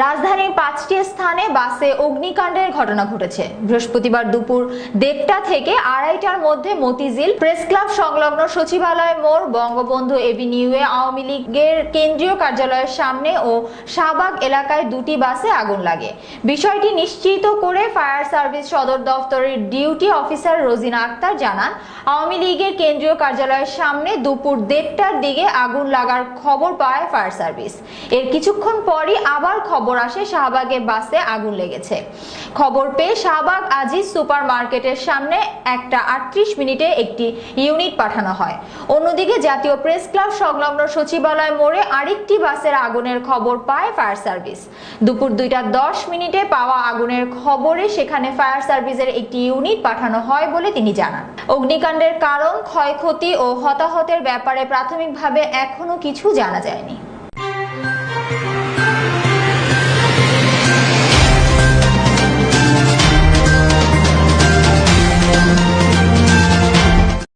রাজধানীর পাঁচটি স্থানে বাসে অগ্নিকাণ্ডের ঘটনা ঘটেছে। বৃহস্পতিবার দুপুর দেড়টা থেকে আড়াইটার মধ্যে মতিঝিল প্রেস ক্লাব সংলগ্ন সচিবালয় মোড়, বঙ্গবন্ধু এভিনিউয়ে আওয়ামী লীগের কেন্দ্রীয় কার্যালয়ের সামনে ও শাহবাগ এলাকায় দুটি বাসে আগুন লাগে। বিষয়টি নিশ্চিত করে ফায়ার সার্ভিস সদর দফতরের ডিউটি অফিসার রোজিনা আক্তার জানান, আওয়ামী লীগের কেন্দ্রীয় কার্যালয়ের সামনে দুপুর দেড়টার দিকে আগুন লাগার খবর পায় ফায়ার সার্ভিস। এর কিছুক্ষণ পরই আবার খবর আসে, শাহবাগে বাসে আগুন লেগেছে। খবর পেয়ে শাহবাগ আজিজ সুপার মার্কেটের সামনে একটা আটত্রিশ মিনিটে একটি ইউনিট পাঠানো হয়। অন্যদিকে জাতীয় প্রেস ক্লাব সংলগ্ন সচিবালয় মোড়ে আরেকটি বাসের আগুনের খবর পায় ফায়ার সার্ভিস। দুপুর দুইটা দশ মিনিটে পাওয়া আগুনের খবরে সেখানে ফায়ার সার্ভিসের একটি ইউনিট পাঠানো হয় বলে তিনি জানান। অগ্নিকাণ্ডের কারণ, ক্ষয়ক্ষতি ও হতাহতের ব্যাপারে প্রাথমিকভাবে এখনও কিছু জানা যায়নি।